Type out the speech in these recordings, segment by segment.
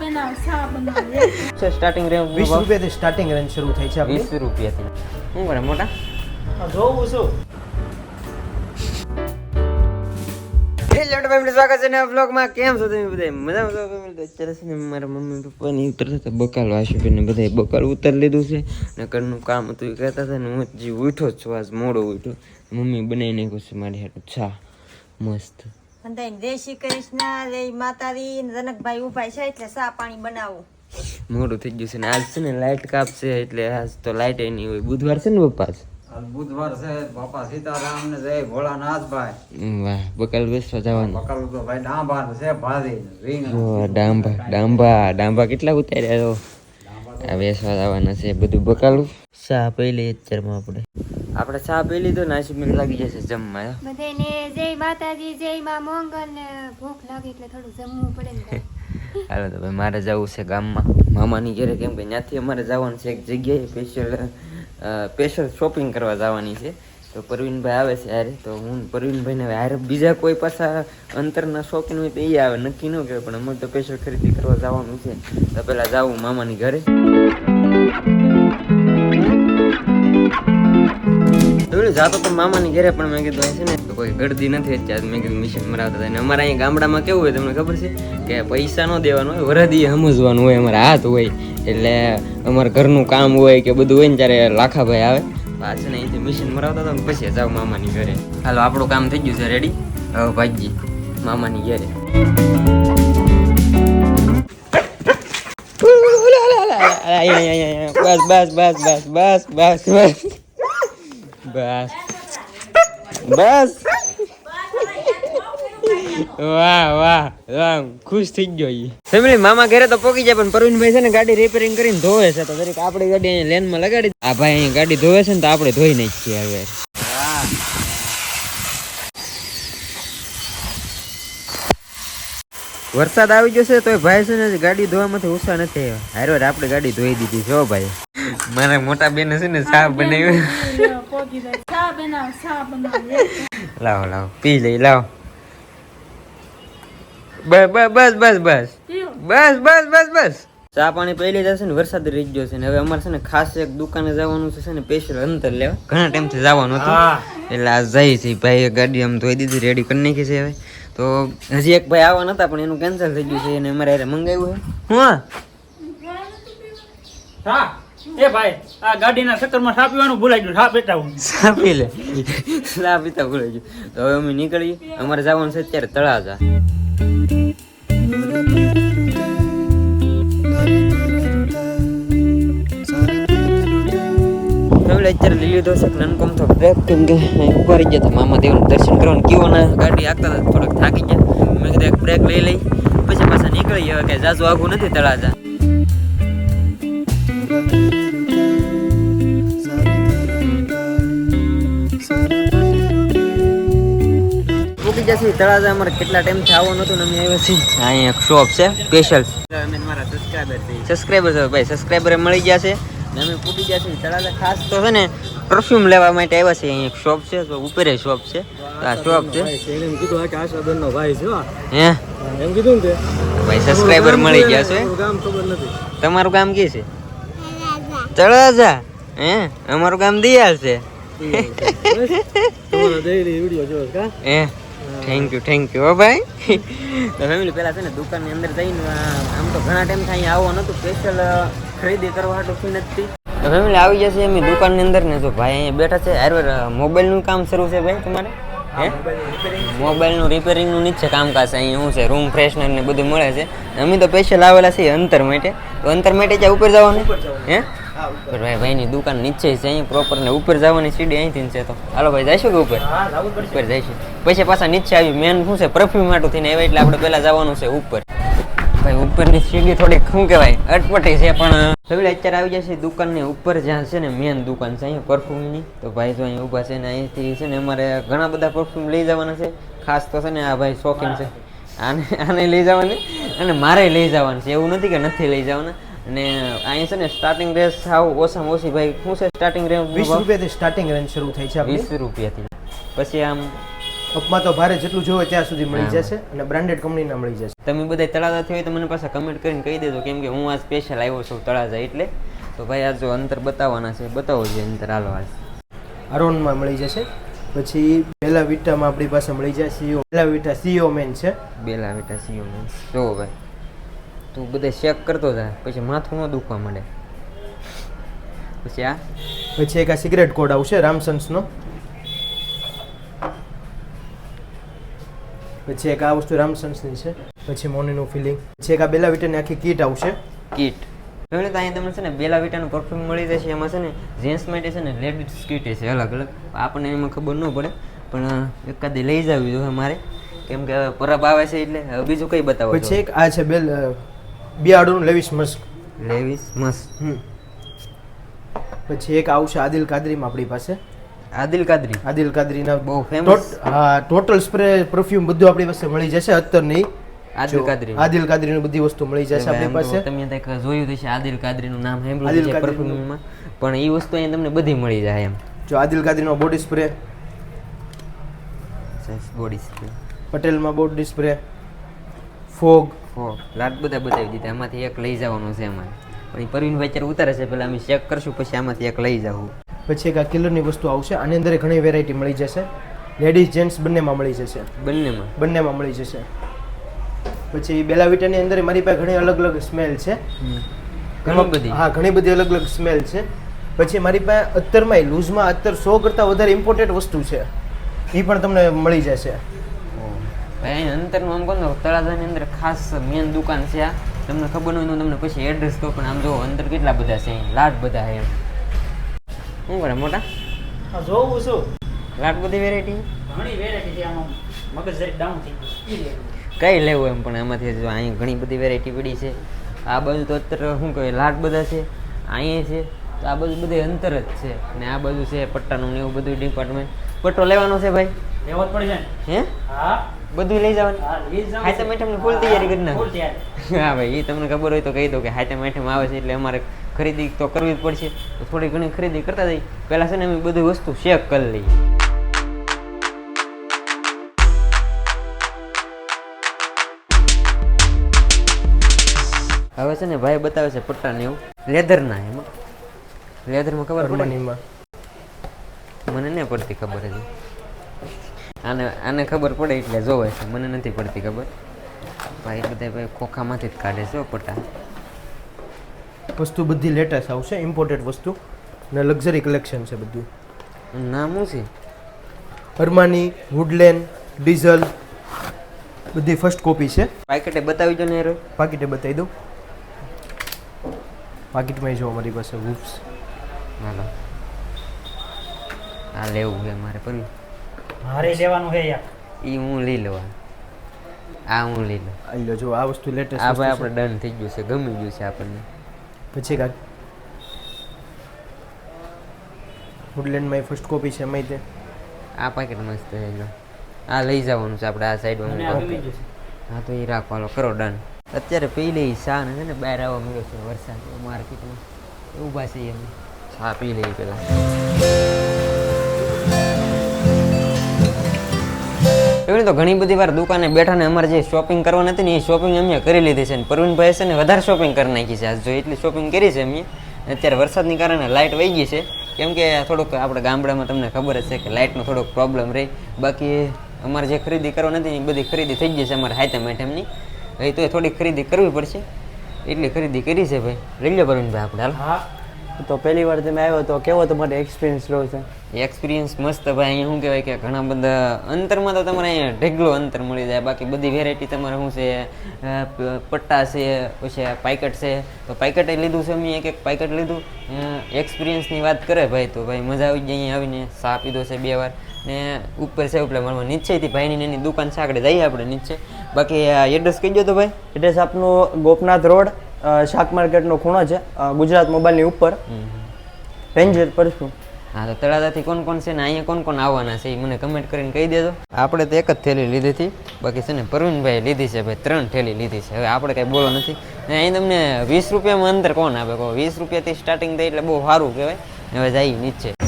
બનાવ સા બનાવ. સ્ટાર્ટિંગ રેન્જ વીસ રૂપિયાથી સ્ટાર્ટિંગ રેન્જ શરૂ થઈ છે આપણી. વીસ રૂપિયાથી. શું કરે મોટા? જોઉં છું. હેલો ફેમિલી સ્વાગત છે નવા બ્લોગમાં કેમ છો તમે બધા મજામાં છો ફેમિલી અત્યારે છે ને મારા મમ્મી પપ્પાની ઉતરતા હતા બકાલ આશુબેન બધાએ બકાલ ઉતાર લીધું છે. ને ઘરનું કામ હતું એ કહેતા હતા ને હું જે ઉઠો છું આજ મોડો ઉઠ્યો. મમ્મી બનાવી નાખ્યું છે મારી હાટું ચા. મસ્ત. બધાને જય શ્રી કૃષ્ણ જય માતાજી જનકભાઈ ઊભા છે એટલે સા પાણી બનાવું. મોડું થઈ ગયું છે ને આજ છે ને લાઇટ કાપશે એટલે આજ તો લાઇટ એની હોય. બુધવાર છે ને બપાસ બુધવાર છે બાપા સીતારામ ને જય ભોળાનાથભાઈ. વાહ બકાલ બેસવા જવાનું. બકલ તો ભાઈ ડાંબા છે ભાજી ડાંબા ડાંબા ડાંબા કેટલા ઉતાર્યા તો આ બેસવા જવાના છે બધું બકાલું. સા પહેલી અત્યારમાં આપણે. આપણે ચા પી લીધો ને આશુબેન લાગી જશે જમવા. બધાને જય માતાજી જય માં મંગલ. ને ભૂખ લાગી એટલે થોડું જમવું પડે ને હાલો તો ભાઈ મારે જવું છે ગામમાં. મામાની ઘરે કેમ કે ત્યાંથી અમારે જવાનું છે એક જગ્યાએ સ્પેશિયલ સ્પેશિયલ શોપિંગ કરવા જવાની છે. તો પરવીનભાઈ આવે છે હારે તો હું પરવીનભાઈને હારે બીજા કોઈ પાછા અંતરના શોખીન હોય તો એ આવે નક્કી ન કહેવાય પણ અમારે તો સ્પેશિયલ ખરીદી કરવા જવાનું છે. તો પહેલાં જાવું મામાની ઘરે. જાતો તો મામાની ઘરે પણ મેં કીધું હશે ને તો કોઈ ગળદી નથી અત્યારે મેં કીધું મિશન મરાવતા અને અમારા અહીંયા ગામડામાં કેવું હોય તમને ખબર છે કે પૈસા ન દેવાનું હોય વરદી સમજવાનું હોય અમારા હાથ હોય એટલે અમારા ઘરનું કામ હોય કે બધું હોય ને ત્યારે લાખાભાઈ આવે પાછળ અહીંથી મિશન મરાવતા હતા પછી જાવ મામાની ઘરે હાલો આપણું કામ થઈ ગયું છે રેડી હવે ભાઈજી મામાની ઘરે બસ બસ બસ બસ બસ બસ બસ બસ. બસ. વાહ વાહ વાહ ખુશ થઈ ગયો ઈ. ફેમિલી મામા ઘરે તો પોકી જાય પણ પરવીનભાઈ છે ને ગાડી રિપેરિંગ કરીને ધોવે છે. તો દરેક આપણી ગાડી અહીં લેનમાં લગાડી આ ભાઈ અહીં ગાડી ધોવે છે ને તો આપણે ધોઈ નાખીએ હવે. વરસાદ આવી જશે તો ભાઈ છે ને ગાડી ધોવામાંથી ઉત્સાહ નથી આવ્યો. હારો આપણે ગાડી ધોઈ દીધી છો ભાઈ. મારા મોટા બેન છે ને ચા બનાવ. લાવો લાવો. પી લઈ લાવો. બસ બસ બસ બસ બસ. બસ બસ ચા પાણી પહેલી જશે ને વરસાદ રહી ગયો છે ને. હવે અમારે છે ને ખાસ એક દુકાને જવાનું છે ને સ્પેશિયલ અંતર લેવા. ઘણા ટાઈમથી જવાનું હતું. એટલે આ જઈ છે ભાઈ ગાડી આમ ધોઈ દીધી રેડી કરી નાખી છે હવે. તો હજી એક ભાઈ આવવા નતા પણ એનું કેન્સલ થઈ ગયું છે એને અમારે હારે મંગાવ્યું છે. હું હા એ ભાઈ, આ ગાડીના ચક્કરમાં સા પીવાનું ભૂલાઈ ગયું સાપ પીતા હું ચા લે સાપ પીતા ભૂલાઈ ગયું. તો હવે અમે નીકળીએ. અમારે જવાનું છે અત્યારે તળાજા. અત્યારે લીલી દોશે નનકોમ તો બ્રેક કેમ ગયા હતા મામા દેવનું દર્શન કરવાનું કયો ના ગાડી આગતા થોડોક થાકી ગયા. મેં કીધું એક બ્રેક લઈ લઈ. પછી પાછા નીકળી ગયા કે જાજુ આગું નથી તળાજા. જશે તળાજા અમારે કેટલા આવવાનું હતું અમે આવ્યા છીએ. અહીંયા એક શોપ છે સ્પેશિયલ મારા સબસ્ક્રાઈબર છે સબસ્ક્રાઈબર છે ભાઈ સબસ્ક્રાઈબર મળી ગયા છે. ને અમે પૂટી ગયા છીએ તળાજા. ખાસ તો છે ને પરફ્યુમ લેવા માટે આવ્યા છે અહીંયા એક શોપ છે તો ઉપરે શોપ છે. આ શોપ છે. એમ કીધું કે આશાબેન નો ભાઈ છે હે. એમ કીધું ને ભાઈ સબસ્ક્રાઈબર મળી ગયા છે? તમારું ગામ ખબર નથી. તમારું ગામ કે છે? તળાજા હે? અમારું ગામ દિયા છે. એ થેન્ક યુ થેન્ક યુ હો? ભાઈ. તો ફેમિલી પેલા છે ને દુકાનની અંદર જઈને આમ તો ઘણા ટાઈમથી અહીંયા આવવાનું હતું સ્પેશિયલ ખરીદી કરવા હાટું નથી. તો ફેમિલી આવી જશે એમની દુકાનની અંદર ને જો ભાઈ અહીંયા બેઠા છે. હારવાર મોબાઈલનું કામ શરૂ છે ભાઈ તમારે? હે? મોબાઈલનું રિપેરિંગનું નીચે કામકાજ છે અહીંયા શું છે રૂમ ફ્રેશનર ને બધું મળે છે. અમે તો સ્પેશિયલ આવેલા છીએ અંતર માટે. તો અંતર માટે ત્યાં ઉપર જવાનું? હે? પણ ભાઈ ભાઈની દુકાન નીચે છે અહીં પ્રોપર ને ઉપર જવાની સીડી અહીંથી છે તો. હાલો ભાઈ જઈશું કે ઉપર? ઉપર જઈશું. પછી પાછા નીચે આવી મેન શું છે પરફ્યુમ માટે થઈને આવ્યા એટલે આપણે પહેલાં જવાનું છે ઉપર. ભાઈ ઉપરની સીડી થોડીક શું કહેવાય અટપટી છે પણ હવે અત્યારે આવી જશે દુકાનની ઉપર જ્યાં છે ને મેન દુકાન છે અહીંયા પરફ્યુમની તો ભાઈ જો અહીં ઊભા છે ને અહીંથી છે ને અમારે ઘણા બધા પરફ્યુમ લઈ જવાના છે. ખાસ તો છે ને આ ભાઈ શોખીન છે. આને આને લઈ જવાની અને મારે લઈ જવાનું છે. એવું નથી કે નથી લઈ જવાના. અને અહીં છે ને સ્ટાર્ટિંગ રેસ સાવ ઓછામાં ઓછી ભાઈ શું છે સ્ટાર્ટિંગ રેન્જ વીસ રૂપિયાથી સ્ટાર્ટિંગ રેન્જ શરૂ થઈ છે વીસ રૂપિયાથી. પછી આમ અપમાં તો ભારે જેટલું જોવે ત્યાં સુધી મળી જશે અને બ્રાન્ડેડ કંપનીના મળી જશે. તમે બધા તળાજાથી હોય તો મને પાછા કમેન્ટ કરીને કહી દેજો. કેમ કે હું આ સ્પેશિયલ આવ્યો છું તળાજા એટલે. તો ભાઈ આ જો અંતર બતાવવાના છે. બતાવો જે અંતર હાલો આજ અરોનમાં મળી જશે. પછી બેલા વિટામાં આપણી પાસે મળી જાય CEO Bella Vita CEO man છે. બેલા વિટા સીઓ મેન જો ભાઈ તું બધે ચેક કરતો જાય પછી માથું ન દુખવા માંડે. પછી આ? પછી એક આ સિગરેટ કોડ આવશે રામસન્સનો પછી એક આ વસ્તુ રામસન્સની છે પછી મોનીનું ફિલિંગ પછી એક આ બેલા વિટાની આખી કીટ આવશે. કીટ તો અહીંયા તમને છે ને બેલા વિટાનું પરફ્યુમ મળી જશે. એમાં છે ને જેન્ટ્સ માટે છે ને લેડીઝ કીટ છે અલગ અલગ. આપણને એમાં ખબર ન પડે પણ એકાદી લઈ જવી જોઈએ મારે. કેમ કે પરબ આવે છે એટલે બીજું કંઈ બતાવો પછી એક આ છે બેલ બિયાડોનું લેવિસ મસ્ક. Lewis musk. પછી એક આવશે આદિલ કાદરીમાં આપણી પાસે. આદિલ કાદરી. આદિલ કાદરીના બહુ ફેમસ હા ટોટલ સ્પ્રે પરફ્યુમ બધું આપણી પાસે મળી જશે અત્તર નહીં આદિલ કાદરી. આદિલ કાદરીની બધી વસ્તુ મળી જશે આપણી પાસે. તમે કંઈક જોયું હશે આદિલ કાદરીનું નામ સાંભળ્યું છે. પરફ્યુમમાં પણ એ વસ્તુ અહીં તમને બધી મળી જાય એમ. જો આદિલ કાદરીનો બોડી સ્પ્રે બોડી સ્પ્રે પટેલમાં બોડી સ્પ્રે ફોગ. ફોગ. લાટ બધા બતાવી દીધા. એમાંથી એક લઈ જવાનું છે અમારે. પણ એ પરવીનભાઈ અત્યારે ઉતારે છે પહેલાં અમે ચેક કરશું પછી આમાંથી એક લઈ જવું પછી એક આ કિલરની વસ્તુ આવશે. આની અંદર ઘણી વેરાયટી મળી જશે. લેડીઝ જેન્ટ્સ બંનેમાં મળી જશે. બંનેમાં? બંનેમાં મળી જશે. પછી બેલાવિટાની અંદર મારી પાસે ઘણી અલગ અલગ સ્મેલ છે. ઘણી બધી? હા ઘણી બધી અલગ અલગ સ્મેલ છે. પછી મારી પાસે અત્તરમાં લૂઝમાં અત્તર સો કરતાં વધારે ઇમ્પોર્ટેન્ટ વસ્તુ છે. એ પણ તમને મળી જશે. ભાઈ અહીં અંતરનું આમ કહો ને તળાજાની અંદર ખાસ મેન દુકાન છે આ. તમને ખબર હોય તો તમને પછી એડ્રેસ કહું પણ આમ જો અંદર કેટલા બધા છે લાડ લાટ બધા છે એમ. શું કરે મોટા? જોવું છું. લાટ બધી વેરાયટી ઘણી વેરાયટી છે આમાં મગજ જરી ડાઉન થઈ ગયું. કઈ લેવું એમ પણ એમાંથી જો અહીં ઘણી બધી વેરાયટી પડી છે. આ બાજુ તો અત્યારે શું કહેવાય લાટ બધા છે અહીંયા છે તો આ બાજુ બધે અંતર જ છે. ને આ બાજુ છે પટ્ટાનું ને એવું બધું ડિપાર્ટમેન્ટ પટ્ટો લેવાનો છે ભાઈ? લેવો જ પડશે હે? હા. બધું લઈ જવાનું? હાથે છે. ફૂલ તૈયારી કરી ના હા ભાઈ એ તમને ખબર હોય તો કહી દો કે હાથે મેઠમ આવે છે એટલે અમારે ખરીદી તો કરવી જ પડશે. તો થોડી ઘણી ખરીદી કરતા જઈએ. પહેલાં છે ને અમે બધી વસ્તુ ચેક કરી લઈએ. હવે છે ને ભાઈ બતાવે છે પટ્ટા ને એવું. લેધરના એમાં. લેધરમાં ખબર પડે? મને નહીં પડતી ખબર હજી. આને આને ખબર પડે એટલે જોવે છે. મને નથી પડતી ખબર. ભાઈ બધા ભાઈ ખોખામાંથી જ કાઢે છે પટ્ટા. વસ્તુ બધી લેટેસ્ટ આવશે ઇમ્પોર્ટેડ વસ્તુ ને લક્ઝરી કલેક્શન છે બધું. નામ શું છે? અરમાની વુડલેન ડીઝલ બધી ફર્સ્ટ કોપી છે. પાકેટે બતાવી દો ને યાર. પાકીટે બતાવી દઉં. પાકીટમાં જો અમારી પાસે વુપ્સ હાલો. આ લેવું છે મારે પણ મારે લેવાનું છે યાર. એ હું લઈ લેવા. આ. હું લઈ લઉં. આ લો જો આ વસ્તુ લેટેસ્ટ આ ભાઈ આપણે ડન થઈ ગયું છે ગમી ગયું છે આપણને. પછી એક વુડલેન્ડમાં ફર્સ્ટ કોપી છે એમાંય તે. આ પાકેટ મસ્ત છે આ લઈ જવાનું છે આપણે આ સાઈડમાં હા તો એ રાખો હાલો કરો ડન અત્યારે પી લઈ ચા ને છે ને બહાર આવવા મળ્યો છે વરસાદ માર્કેટમાં ઊભા છીએ અમે ચા પી લઈએ પેલા એવી તો ઘણી બધી વાર દુકાને બેઠા ને અમારે જે શોપિંગ કરવાની હતી ને એ શોપિંગ અમે કરી લીધી છે. ને પ્રવીણભાઈ છે ને વધારે શોપિંગ કરી નાખી છે. આજ જો એટલી શોપિંગ કરી છે અમે અત્યારે વરસાદની કારણે લાઇટ વહી ગઈ છે. કેમ કે થોડુંક આપણે ગામડામાં તમને ખબર જ છે કે લાઇટનો થોડોક પ્રોબ્લેમ રહે. બાકી અમારે જે ખરીદી કરવાની હતી એ બધી ખરીદી થઈ ગઈ છે અમારે હાઈતમ આઈટમની હવે તો થોડી ખરીદી કરવી પડશે. એટલી ખરીદી કરી છે ભાઈ. લઈ લો પરવીનભાઈ આપણે, હાલ. હા. તો પહેલી વાર તમે આવ્યો તો કેવો તમારો એક્સપિરિયન્સ રહ્યો છે? એક્સપિરિયન્સ મસ્ત ભાઈ અહીંયા શું કહેવાય કે ઘણા બધા અંતરમાં તો તમારે અહીંયા ઢેગલો અંતર મળી જાય બાકી બધી વેરાયટી તમારે શું છે પટ્ટા છે પછી પાઇકટ છે. તો પાઇકેટે લીધું છે મેં એક એક પાઇકટ લીધું. એક્સપિરિયન્સની વાત કરે ભાઈ તો ભાઈ મજા આવી જાય અહીંયા આવીને સા પીધો છે બે વાર. ને ઉપર છે ઉપર મારવા નીચેથી ભાઈની એની દુકાન છે આગળ જઈએ આપણે નીચે. બાકી એડ્રેસ કહી દો તો ભાઈ. એડ્રેસ આપનું ગોપનાથ રોડ શાક માર્કેટનો ખૂણો છે. ગુજરાત મોબાઈલની ઉપર. રેન્જર પરશું હા તો તળાજાથી કોણ કોણ છે ને અહીંયા કોણ કોણ આવવાના છે એ મને કમેન્ટ કરીને કહી દેજો. આપણે તો એક જ થેલી લીધી હતી. બાકી છે ને પ્રવીણભાઈ લીધી છે ભાઈ ત્રણ થેલી લીધી છે. હવે આપણે કાંઈ બોલો નથી. ને અહીં તમને વીસ રૂપિયામાં અંતર કોણ આપે? કહો વીસ રૂપિયાથી સ્ટાર્ટિંગ થઈ એટલે બહુ સારું કહેવાય. હવે જાય નીચે.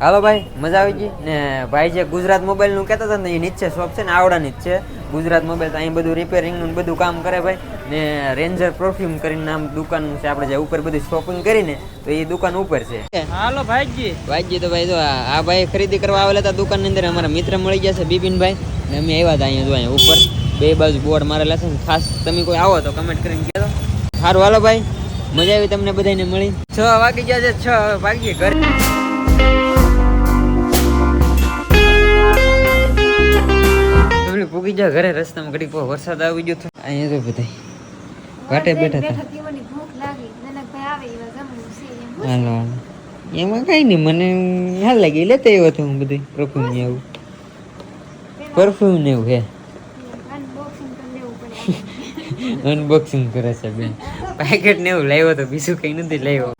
હાલો ભાઈ મજા આવી ગઈ? ને ભાઈ જે ગુજરાત મોબાઈલનું કહેતા હતા ને એ નીચે શોપ છે ને આવડાની જ છે. ગુજરાત મોબાઈલ તો અહીં બધું રિપેરિંગનું બધું કામ કરે ભાઈ. ને રેન્જર પરફ્યુમ કરીને નામ દુકાન છે આપણે જે ઉપર બધી શોપિંગ કરીને તો એ દુકાન ઉપર છે. હાલો ભાઈજી. ભાઈજી તો ભાઈ જો આ ભાઈ ખરીદી કરવા આવેલા હતા દુકાનની અંદર અમારા મિત્ર મળી ગયા છે બિપિનભાઈ. ને અમે આવ્યા હતા અહીંયા જો અહીંયા ઉપર. બે બાજુ બોર્ડ મારેલા છે ને ખાસ તમે કોઈ આવો તો કમેન્ટ કરીને કહેતો સારું હાલો ભાઈ. મજા આવી તમને બધાને મળી. છ વાગી ગયા છે છ હવે ભાગીએ ઘરે. પૂગી જા ઘરે રસ્તામાં ઘડીક પો વરસાદ આવી ગયો તો. અહીંયા તો બધા વાટે બેઠા હતા એવા હાલો એમાં કઈ નહીં મને હાલ લાગી. લેતા આવ્યો હતો હું બધું પરફ્યુમ ને એવું પરફ્યુમ ને એવું હે. અનબોક્સિંગ કરે છે બેન. પેકેટ ને એવું લાવ્યો તો બીજું કઈ નથી લાવ્યો હવે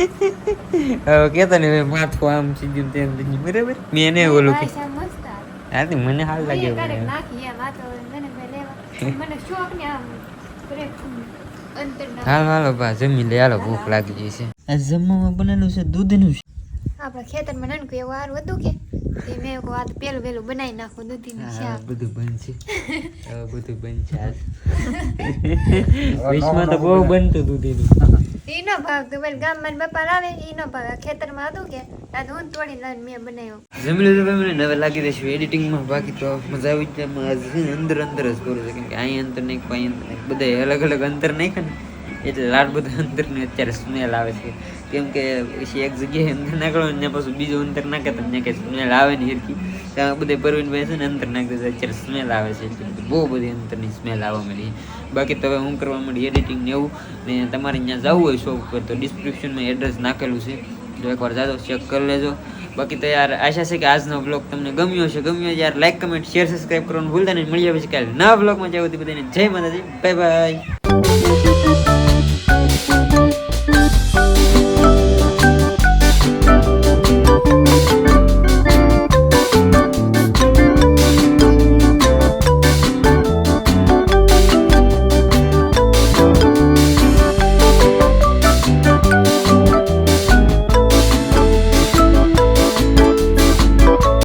કેતો ને માથું આમ સીધું તેમ બરાબર? મેં એને ઓલું કે હા તે મને હાલ લાગે હાલ હાલો બા જમી લે. હાલો ભૂખ લાગી ગઈ છે. આ જમવામાં બનેલું છે દૂધનું છે આપણા ખેતરમાં નાનકું એવું હારું હતું કે? તે મેં આ પેલું પેલું બનાવી નાખું દૂધીનું શાક. બધું બનશે. બધું બનશે આજ વિશમાં તો બહુ બનતું દૂધીનું. ઈ નો ભાગ તો પેલા ગામમાં બપા લાવે ઈ નો ભાગ ખેતરમાં હતું કે, આ તો હું તોડી લઈને મેં બનાવ્યો. જમી ભાઈ મને? હવે લાગી દેશે એડિટિંગમાં બાકી તો મજા આવી એમાં આજ અંદર અંદર જ કરું છે. કેમ કે અહીં અંતર નહીં, કોઈ અંતર નહીં. બધા અલગ અલગ અંતર નહીં ને, એટલે લાડ બધા અંતરની અત્યારે સ્મેલ આવે છે. કેમ કે પછી એક જગ્યાએ અંદર નાખડો ને પાછું બીજું અંતર નાખે તમને કંઈ સ્મેલ આવે ને હિરકી ત્યાં બધે પરવીનભાઈ છે ને અંતર નાખી દે અત્યારે સ્મેલ આવે છે. બહુ બધી અંતરની સ્મેલ આવવા મળી બાકી તો હવે હું કરવા મળી એડિટિંગ ને એવું. ને તમારે અહીંયા જવું હોય શોપ પર તો ડિસ્ક્રિપ્શનમાં એડ્રેસ નાખેલું છે. જો એકવાર જાજો ચેક કરી લેજો. બાકી તો યાર, આશા છે કે આજનો બ્લોગ તમને ગમ્યો હશે. ગમ્યો યાર લાઈક કમેન્ટ શેર સબસ્ક્રાઈબ કરવાનું ભૂલતા નહીં. મળીએ પછી કાલે નવા બ્લોગમાં જાવ બધાને જય માતાજી. Bye bye